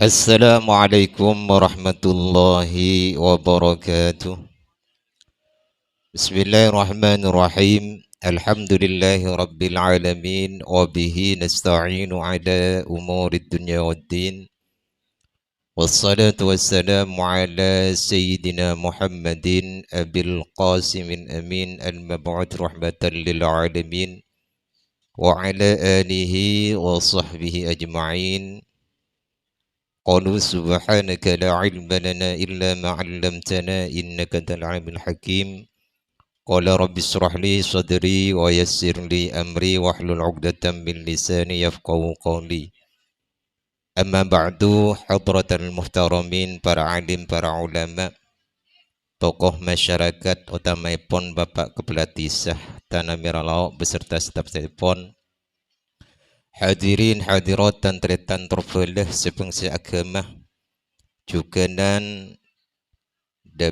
السلام عليكم ورحمة الله وبركاته. بسم الله الرحمن الرحيم. الحمد لله رب العالمين وبه نستعين على أمور الدنيا والدين. والصلاة والسلام على سيدنا محمد أبي القاسم الأمين المبعوث رحمة للعالمين وعلى آله وصحبه أجمعين. قالوا سبحانك لا علم لنا إلا ما علمتنا إنك أنت العليم الحكيم. قال رب اشرح لي صدري ويسر لي أمري واحلل عقدة من لساني يفقه قولي. أما بعد حضرة المحترمين para alim para ulama tokoh masyarakat utamaipun Bapak Kepala Tisah Tanah Merah Laut beserta staf telefon. Hadirin hadirat dan tretan terfelah sebangsa agama juga dan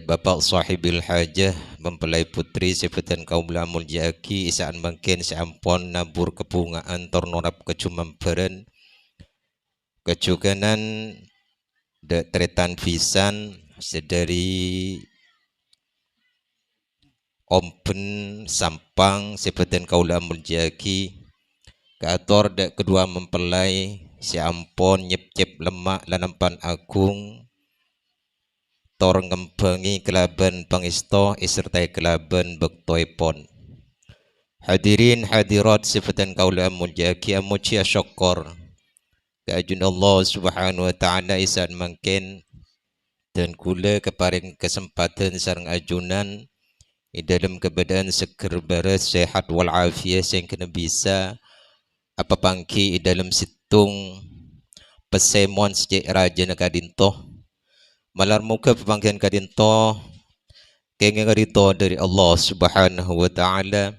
bapa sahibil hajah mempelai putri sebutan kaum lamul jaki isaan mungkin seampun nabur kepungaan tornorap kecumamperan kecukanan de tretan visan sedari ompen sampang sebutan kaum lamul jaki Kator dek kedua mempelai si ampon nyep nyep lemak lanampan agung tor ngempengi kelaban pangisto isertai kelaban bektoi pon. Hadirin hadirat sifatan kaula mujaki amuci asyokor. Keajun Allah subhanahu wa ta'ala isan mungkin dan kula keparing kesempatan sarang ajunan di dalam keadaan seger beres sehat walafiat yang kena bisa apa pangki dalam situng pesemon sejak raja nak kadinto malar muka pemangkian kadinto kengen kadinto dari Allah subhanahu wa ta'ala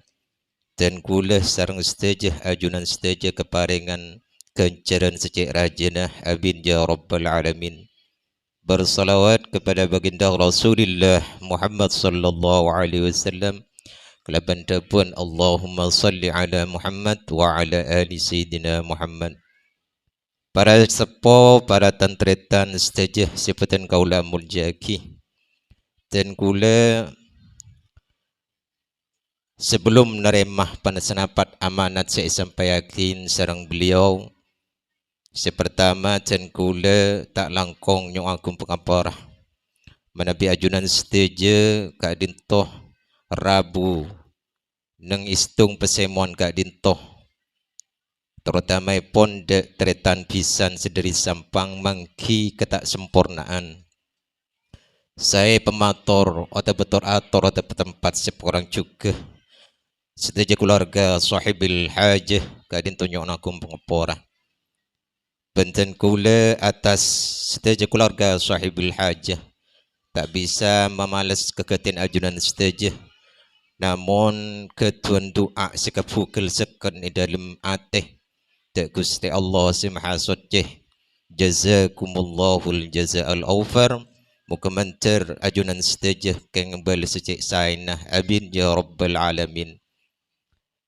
dan kula sarang stajah ajunan stajah keparingan kencaran sejak raja nak abin ya rabbal alamin. Bersalawat kepada baginda Rasulullah Muhammad sallallahu alaihi wasallam Kelaban pun Allahumma salli ala Muhammad wa ala ali Sayyidina Muhammad. Para sepo, para tantretan setajah sifatan kaula muljaki Dan kula Sebelum neremah panasenapat amanat saya sampai yakin sarang beliau Sepertama dan kula tak langkong nyong agung pengaparah. Menabi ajunan seteja kak dintoh Rabu neng istung pesemuan kak dintoh terutama pun de tretan pisan sederi sampang mangki ketak sempurnaan saya pemator atau betul ator atau tempat seorang juga seteja keluarga sahibil hajah kak dintoh nyok nakum pengepora benten kula atas seteja keluarga sahibil hajah tak bisa memalas keketin ajunan seteja namun ketuan doa sekapukul sekan di dalam atih. Tak gusti Allah si maha suci jazakumullahu jaza'al awfar. Muka mentar ajunan setajah keng bal secik sainah. Abin ya rabbal alamin.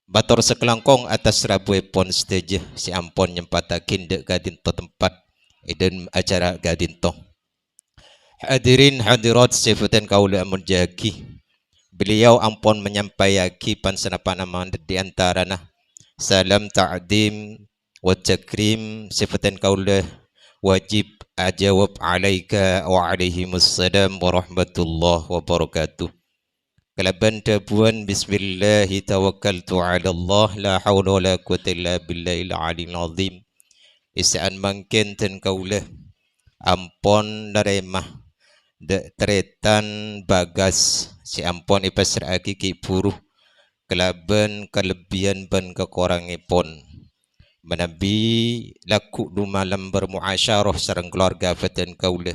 Bator sekelangkong atas rabu pon setajah si ampon nyempatakin dek gadin to tempat. Dan acara gadin to. Hadirin hadirat sifatan kaula amun jaki beliau ampun menyampaikan senapan nama di antara nah. Salam ta'dim wa takrim sifatan kaulah wajib ajawab alaika wa alaihi wassalam wa rahmatullah wa barakatuh. Kalaban tabuan bismillah tawakkaltu ala Allah la hawla wa la quwata illa billahil aliyil azim isaan mangken ten kaulah ampun naremah de tretan bagas. Si ampon ipasra aki ki puruh. Kelaban kelebihan ban kekurangipun menabi laku du malam bermuasyarah sarang keluarga fatan kaula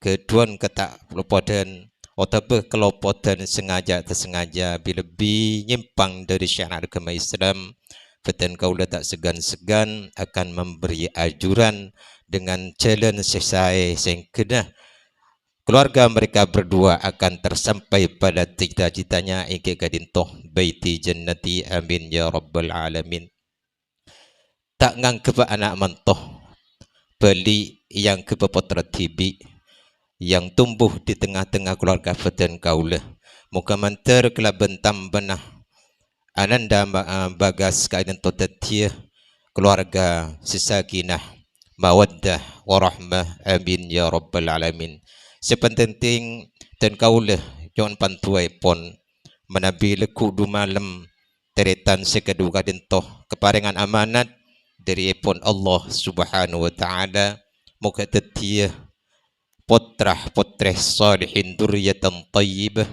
keduan ketak lopodan otabe kelopodan sengaja tersengaja. Bila bi nyimpang dari syariat agama Islam fatan kaula tak segan-segan akan memberi ajuran dengan challenge sesuai sing kena keluarga mereka berdua akan tersampai pada cita-citanya ingin kadintoh baiti jannati. Amin ya rabbal alamin. Tak ngang kepa anak mentoh beli yang kepepotra tibi yang tumbuh di tengah-tengah keluarga fatan kaulah muka manter kala bentam benah. Ananda ah, bagas kaidan totatia keluarga sesakinah mawaddah warahmah. Amin ya rabbal alamin sepenting dan kaulah jangan pantuai pon menabi leku du malam teretan sekedu kadin toh keparingan amanat dari pun Allah subhanahu wa ta'ala. Muka tetia putrah putrah salihin duriyatan tayyibah.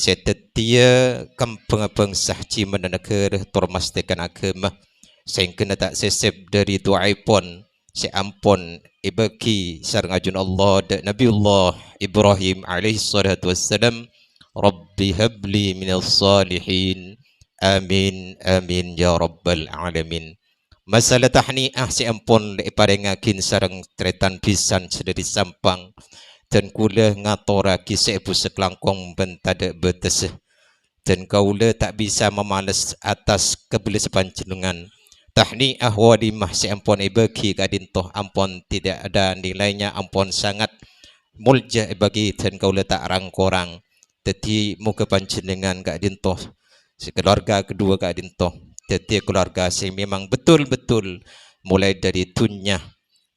Setetia kampung bangsa ciman dan negara termastikan agama. Sehingga tak sesep dari doa pun si ampun ibaki sarang ajun Allah Nabi Allah Ibrahim alaihi salatu wassalam Rabbi habli minas salihin. Amin, amin, ya Rabbal Alamin. Masalah tahniah si ampun iparengakin sarang tretan pisan sedari sampang dan kula ngatora kisah ibu sekelangkong bentada betes dan kaula tak bisa memalas atas kebeli sepanjenengan tahniah wadimah si ampun ibaki kadin toh ampun tidak ada nilainya ampun sangat mulja bagi dan kaula tak rangkorang Teti muka panjenengan kak dintoh keluarga kedua kak dintoh Teti keluarga si memang betul-betul mulai dari tunya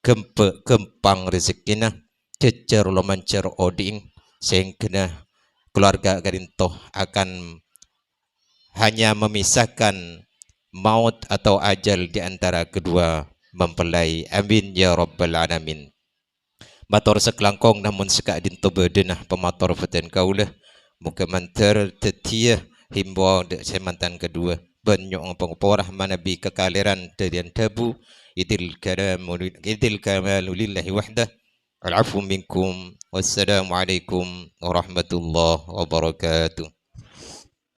kempe kempang rezekina cecer lo mancer oding sehingga keluarga kak dintoh akan hanya memisahkan maut atau ajal di antara kedua mempelai. Amin ya rabbal alamin. Matur sekelangkong namun sekak dintubuh denah pematur fatin kaulah. Muka mantar tetia himbau di semantan kedua. Banyak pengupurah manabi kekaliran terian tabu. Idil kamalu lillahi wahdah. Al-afu minkum. Wassalamualaikum warahmatullahi wabarakatuh.